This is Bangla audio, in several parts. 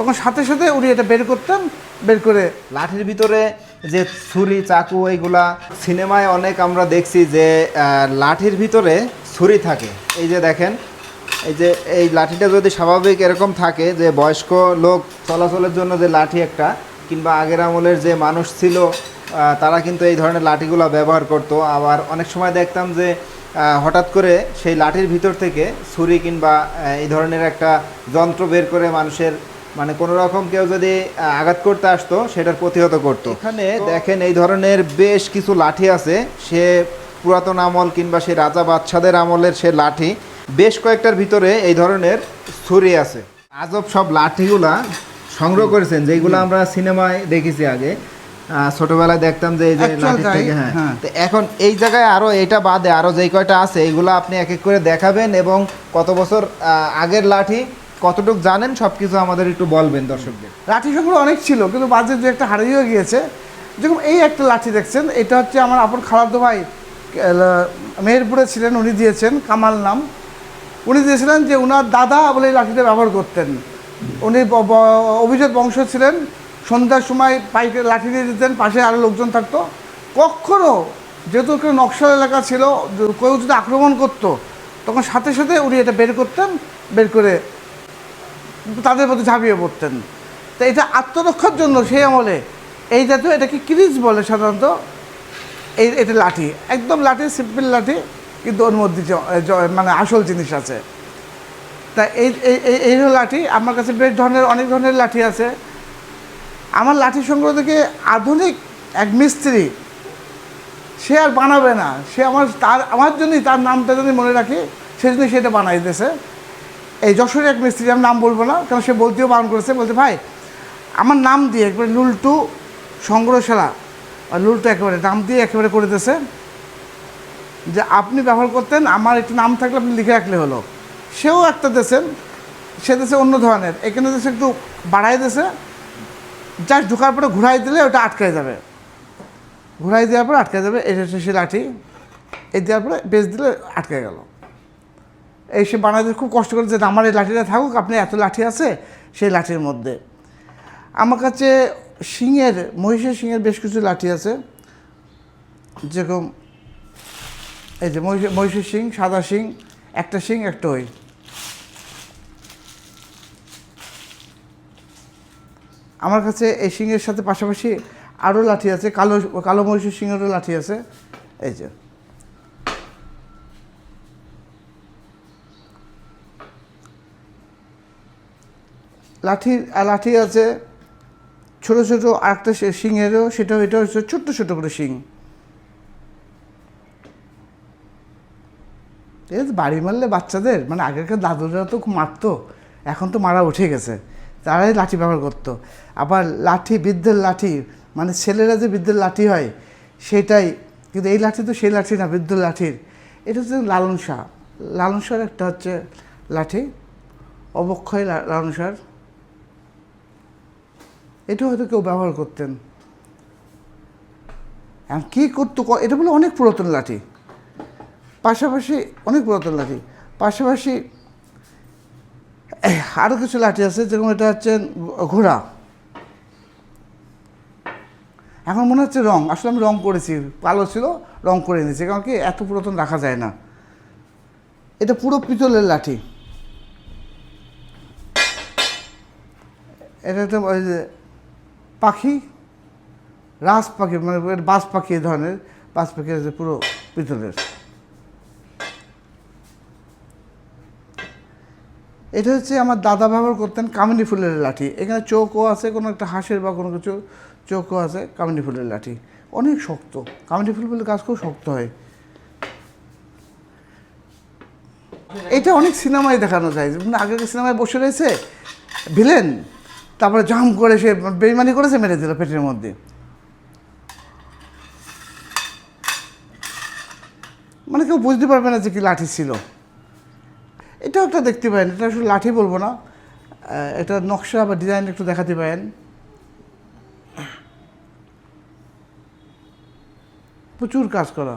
তখন সাথে সাথে উনি এটা বের করতেন, বের করে লাঠির ভিতরে যে ছুরি, চাকু এইগুলা, সিনেমায় অনেক আমরা দেখছি যে লাঠির ভিতরে ছুরি থাকে। এই যে দেখেন, এই যে এই লাঠিটা যদি স্বাভাবিক এরকম থাকে যে বয়স্ক লোক চলাচলের জন্য যে লাঠি একটা, কিংবা আগের আমলের যে মানুষ ছিল তারা কিন্তু এই ধরনের লাঠিগুলো ব্যবহার করতো। আবার অনেক সময় দেখতাম যে হঠাৎ করে সেই লাঠির ভিতর থেকে ছুরি কিংবা এই ধরনের একটা যন্ত্র বের করে মানুষের মানে কোনো রকম কেউ যদি আঘাত করতে আসতো সেটার প্রতিহত করতো। এখানে দেখেন এই ধরনের বেশ কিছু লাঠি আছে। সে পুরাতন আমল কিংবা সে রাজা বাদশাদের আমলের সে লাঠি বেশ কয়েকটার ভিতরে এই ধরনের ছুরি আছে। আজব সব লাঠিগুলা সংগ্রহ করেছেন যেগুলো আমরা সিনেমায় দেখেছি আগে। ছোটবেলায় দেখতাম যে এই যে তাই, থেকে হ্যাঁ। হ্যাঁ। তো এখন এই জায়গায় আরও এটা বাদে আরও যেই কয়টা আছে এইগুলো আপনি এক এক করে দেখাবেন এবং কত বছর আগের লাঠি কতটুক জানেন সব কিছু আমাদের একটু বলবেন দর্শকদের। লাঠি সংগ্রহ অনেক ছিল, কিন্তু বাজে দু একটা হারিয়েও গিয়েছে। যেরকম এই একটা লাঠি দেখছেন, এটা হচ্ছে আমার আপন খালাতো ভাই মেহেরপুরে ছিলেন, উনি দিয়েছেন, কামাল নাম। উনি দিয়েছিলেন যে ওনার দাদা বলে এই লাঠিটা ব্যবহার করতেন। উনি অভিজাত বংশ ছিলেন, সন্ধ্যার সময় পাইকে লাঠি দিয়ে দিতেন, পাশে আরও লোকজন থাকতো। কখনো যেহেতু কেউ নকশাল এলাকা ছিল, কেউ যদি আক্রমণ করতো, তখন সাথে সাথে উনি এটা বের করতেন, বের করে তাদের প্রতি ঝাঁপিয়ে পড়তেন। তো এটা আত্মরক্ষার জন্য সেই আমলে এই জাতীয় এটাকে ক্রিজ বলে সাধারণত। এই, এটা লাঠি, একদম লাঠি সিম্পল লাঠি, কিন্তু ওর মধ্যে মানে আসল জিনিস আছে। তা এই, এই- হলো লাঠি, আমার কাছে বেশ ধরনের, অনেক ধরনের লাঠি আছে। আমার লাঠি সংগ্রহ থেকে আধুনিক এক মিস্ত্রি, সে আর বানাবে না। সে আমার, তার, আমার জন্যই তার নামটা যদি মনে রাখি সেজন্যই সেটা বানাই দিয়েছে। এই যশোরের এক মিস্ত্রি, আমি নাম বলব না, কারণ সে বলতেও বারণ করেছে, বলতে ভাই, আমার নাম দিয়ে একবারে লুলটু সংগ্রহশালা, আর লুলটু একেবারে নাম দিয়ে একেবারে করে দিয়েছে, যে আপনি ব্যবহার করতেন, আমার একটু নাম থাকলে আপনি লিখে রাখলে হলো। সেও একটা দেশেন সে দেশে অন্য ধরনের, এখানে দেশে একটু বাড়াই দেশে জাস্ট ঢোকার পরে ঘুরাই দিলে ওটা আটকে যাবে। ঘুরাই দেওয়ার পরে আটকে যাবে, এটা সে লাঠি, এই দেওয়ার পরে বেচ দিলে আটকে গেল। এই সে বানাতে খুব কষ্ট করে যে আমার এই লাঠিটা থাকুক, আপনি এত লাঠি আছে সেই লাঠির মধ্যে। আমার কাছে শিঙের, মহিষের শিঙের বেশ কিছু লাঠি আছে। যেরকম এই যে মহিষের মহিষের শিং, সাদা শিং, একটা শিং, একটা ওই। আমার কাছে এই শিঙের সাথে পাশাপাশি আরও লাঠি আছে, কালো কালো মহিষের শিঙেরও লাঠি আছে। এই যে। লাঠি লাঠি আছে, ছোটো ছোটো আরেকটা শিঙেরও সেটা এটা হচ্ছে ছোট্ট ছোটো করে শিং এই বাড়ি মারলে বাচ্চাদের মানে আগেকার দাদুরা তো খুব মারতো, এখন তো মারা উঠে গেছে, তারাই লাঠি ব্যবহার করতো। আবার লাঠি, বৃদ্ধের লাঠি মানে ছেলেরা যে বৃদ্ধের লাঠি হয়, সেটাই, কিন্তু এই লাঠি তো সেই লাঠি না বৃদ্ধ লাঠির। এটা হচ্ছে লালন শাহ। লালন শাহর একটা হচ্ছে লাঠি, অবক্ষয় লালন শাহর। এটা হয়তো কেউ ব্যবহার করতেন। এখন কী করতো এটা বলে অনেক পুরাতন লাঠি। পাশাপাশি, অনেক পুরাতন লাঠি। পাশাপাশি আরও কিছু লাঠি আছে যেরকম এটা হচ্ছে ঘোড়া। এখন মনে হচ্ছে রং, আসলে আমি রং করেছি, কালো ছিল, রং করে নিয়েছি কারণ কি এত পুরাতন রাখা যায় না। এটা পুরো পিতলের লাঠি। এটা একটা পাখি রাজ পাখি মানে বাজ পাখি এই ধরনের বাজ পাখি আছে পুরো পিতলের এটা হচ্ছে আমার দাদা ব্যবহার করতেন কামিনী ফুলের লাঠি। এখানে চৌকো আছে, কোনো একটা হাঁসের বা কোনো কিছু চৌকো আছে, কামিনী ফুলের লাঠি। অনেক শক্ত। কামিনী ফুল বলে কাজ খুব শক্ত হয়। এটা অনেক সিনেমায় দেখানো যায়। যেমন আগের সিনেমায় বসে রয়েছে ভিলেন? তারপরে জাম করে সে বেইমানি করেছে, মেরে দিল পেটের মধ্যে। মানে কেউ বুঝতে পারবে না যে কি লাঠি ছিল। এটাও একটা দেখতে পারেন, এটা আসলে লাঠি বলব না এটা নকশা বা ডিজাইন একটু দেখাতে পারেন। প্রচুর কাজ করা।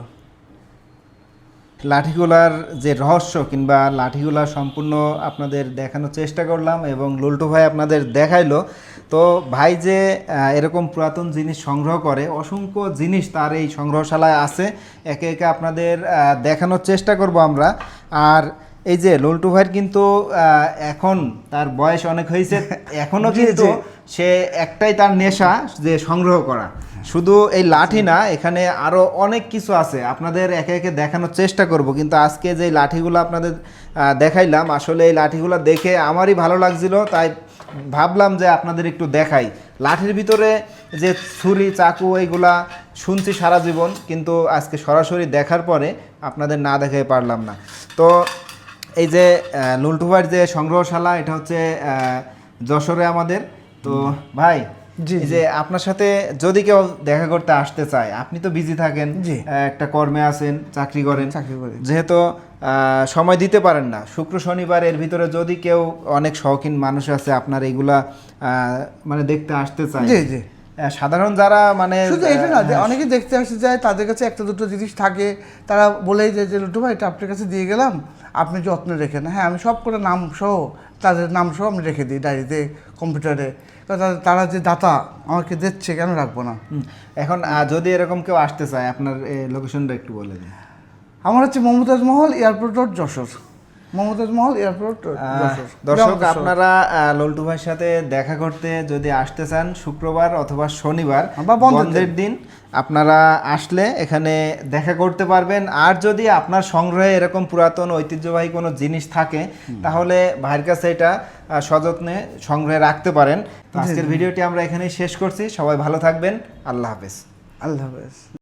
লাঠিগুলার যে রহস্য কিংবা লাঠিগুলা সম্পূর্ণ আপনাদের দেখানোর চেষ্টা করলাম এবং লুল্টু ভাই আপনাদের দেখাইলো, তো ভাই যে এরকম পুরাতন জিনিস সংগ্রহ করে, অসংখ্য জিনিস তার এই সংগ্রহশালায় আছে, একে একে আপনাদের দেখানোর চেষ্টা করব আমরা। আর এই যে লল্টু ভাইয়ের কিন্তু এখন তার বয়স অনেক হয়েছে। এখনও কিন্তু সে একটাই তার নেশা যে সংগ্রহ করা। শুধু এই লাঠি না এখানে আরও অনেক কিছু আছে। আপনাদের একে একে দেখানোর চেষ্টা করব কিন্তু আজকে যে লাঠিগুলো আপনাদের দেখাইলাম আসলে এই লাঠিগুলো দেখে আমারই ভালো লাগছিল তাই ভাবলাম যে আপনাদের একটু দেখাই। লাঠির ভিতরে যে ছুরি চাকু এইগুলা শুনছি সারা জীবন কিন্তু আজকে সরাসরি দেখার পরে আপনাদের না দেখাই পারলাম না। তো এই যে লুল্টুভাইয়ের যে সংগ্রহশালা এটা হচ্ছে যশোরে আমাদের তো ভাই জি, যে আপনার সাথে যদি কেউ দেখা করতে আসতে চায় আপনি তো বিজি থাকেন জি। একটা কর্মে আছেন চাকরি করেন চাকরি করি। যেহেতু সময় দিতে পারেন না শুক্র শনিবার এর ভিতরে যদি কেউ অনেক শৌখিন মানুষ আছে আপনার এইগুলা মানে দেখতে আসতে চায় জি, জি। সাধারণ যারা মানে শুধু এটা না অনেকে দেখতে আসতে যায় তাদের কাছে একটা দুটো জিনিস থাকে তারা বলেই যে যে লুটু ভাই এটা আপনার কাছে দিয়ে গেলাম আপনি যত্নে রেখেন হ্যাঁ আমি সব করে নাম সহ তাদের নাম সহ আমি রেখে দিই ডায়েরিতে কম্পিউটারে। তারা যে দাতা আমাকে দিচ্ছে কেন রাখব না? এখন যদি এরকম কেউ আসতে চায় আপনার লোকেশনটা একটু বলে দিন। আমার হচ্ছে Mumtaz Mahal airport road Jessore. Mumtaz Mahal airport দর্শক আপনারা লল্টু ভাইয়ের সাথে দেখা করতে যদি আসতে চান শুক্রবার অথবা শনিবার বা বন্ধের দিন। আপনারা আসলে এখানে দেখা করতে পারবেন। আর যদি আপনার সংগ্রহে এরকম পুরাতন ঐতিহ্যবাহী কোনো জিনিস থাকে তাহলে ভাইয়ের কাছে এটা সযত্নে সংগ্রহে রাখতে পারেন। আজকের ভিডিওটি আমরা এখানেই শেষ করছি। সবাই ভালো থাকবেন। আল্লাহ হাফেজ। আল্লাহ হাফেজ।